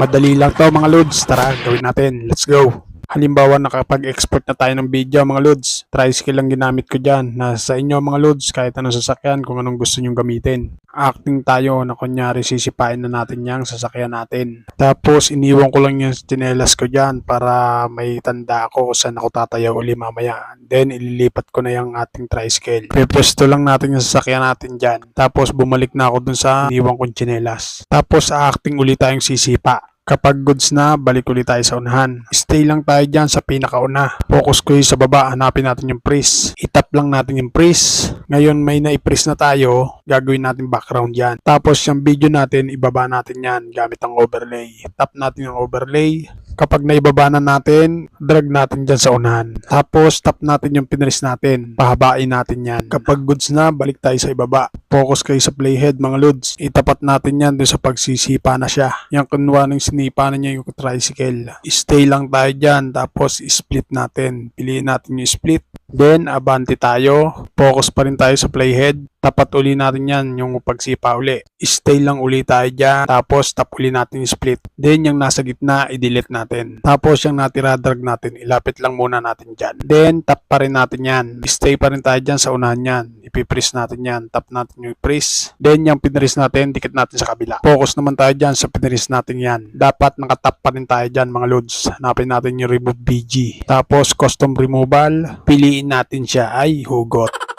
Madali lang to mga lods. Tara, gawin natin. Let's go. Halimbawa, nakapag-export na tayo ng video mga lods. Tricycle lang ginamit ko dyan. Nasa inyo mga lods, kahit anong sasakyan, kung anong gusto nyong gamitin. Acting tayo na kunyari sisipain na natin yung sasakyan natin. Tapos, iniwan ko lang yung tinelas ko dyan para may tanda ako kung saan ako tatayo uli mamaya. Then, ililipat ko na yung ating tricycle. Pepwesto lang natin yung sasakyan natin dyan. Tapos, bumalik na ako dun sa iniwan kong tsinelas. Tapos, acting ulit tayong sisipa. Kapag goods na, balik ulit tayo sa unahan. Stay lang tayo dyan sa pinakauna. Focus ko yung sa baba, hanapin natin yung freeze. Itap lang natin yung freeze. Ngayon may na-freeze na tayo, gagawin natin background yan. Tapos yung video natin, ibaba natin yan gamit ang overlay. Tap natin yung overlay. Kapag naibaba na natin, drag natin dyan sa unahan. Tapos tap natin yung pinres natin. Pahabain natin yan. Kapag goods na, balik tayo sa ibaba. Focus kayo sa playhead mga lods. Itapat natin yan doon sa pagsisipa na siya. Yung kunwa ng sinipa na niya yung tricycle. Stay lang tayo dyan. Tapos split natin. Piliin natin yung split. Then, abante tayo. Focus pa rin tayo sa playhead. Tapat uli natin yan, yung pagsipa uli. Stay lang uli tayo dyan. Tapos, tap uli natin split. Then, yung nasa gitna, i-delete natin. Tapos, yung natira drag natin, ilapit lang muna natin dyan. Then, tap pa rin natin yan. Stay pa rin tayo dyan sa unahan yan. Ipipress natin yan. Tap natin yung press. Then, yung pinress natin, dikit natin sa kabila. Focus naman tayo dyan sa pinress natin yan. Dapat nakatap pa rin tayo dyan, mga loads. Hanapin natin yung remove BG. Tapos, custom removal. Piliin natin siya. Ay, hugot.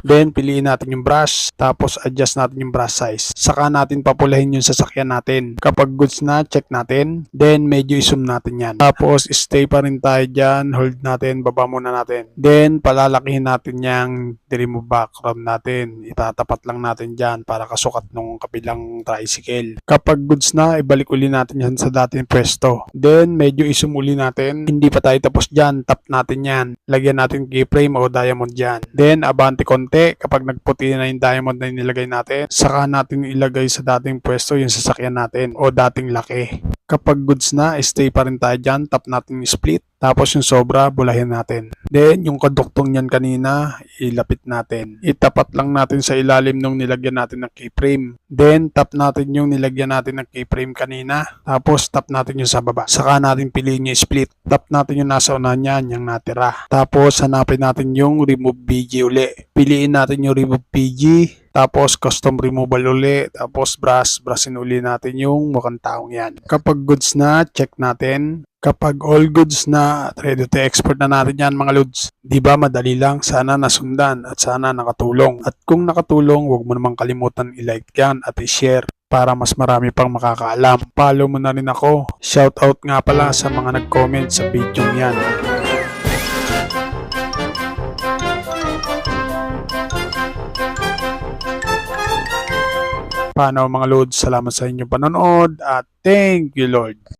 Then, piliin natin yung brush, tapos adjust natin yung brush size. Saka natin papulahin yung sasakyan natin. Kapag goods na, check natin. Then, medyo i-zoom natin yan. Tapos, stay pa rin tayo dyan. Hold natin, baba muna natin. Then, palalakihin natin yung remove background natin. Itatapat lang natin dyan para kasukat nung kabilang tricycle. Kapag goods na, ibalik uli natin yan sa dating pwesto. Then, medyo i-zoom uli natin. Hindi pa tayo tapos dyan. Tap natin yan. Lagyan natin keyframe o diamond dyan. Then, abante konti. Kapag nagputi na yung diamond na nilagay natin, saka natin ilagay sa dating pwesto yung sasakyan natin o dating laki. Kapag goods na, stay pa rin tayo dyan. Tap natin yung split. Tapos yung sobra, bulahin natin. Then, yung kaduktong niyan kanina, ilapit natin. Itapat lang natin sa ilalim nung nilagyan natin ng keyframe. Then, tap natin yung nilagyan natin ng keyframe kanina. Tapos, tap natin yung sa baba. Saka natin piliin yung split. Tap natin yung nasa unahan niyan, yung natira. Tapos, hanapin natin yung remove BG uli. Piliin natin yung remove BG. Tapos custom removal uli. Tapos brush, brushin uli natin yung mukhang taong yan. Kapag goods na, check natin. Kapag all goods na, ready to export na natin yan mga lods. Di ba madali lang? Sana nasundan at sana nakatulong. At kung nakatulong, huwag mo namang kalimutan i-like yan at i-share para mas marami pang makakaalam. Follow mo na rin ako. Shoutout nga pala sa mga nag-comment sa video yan. Paano mga lods? Salamat sa inyong panonood at thank you Lord.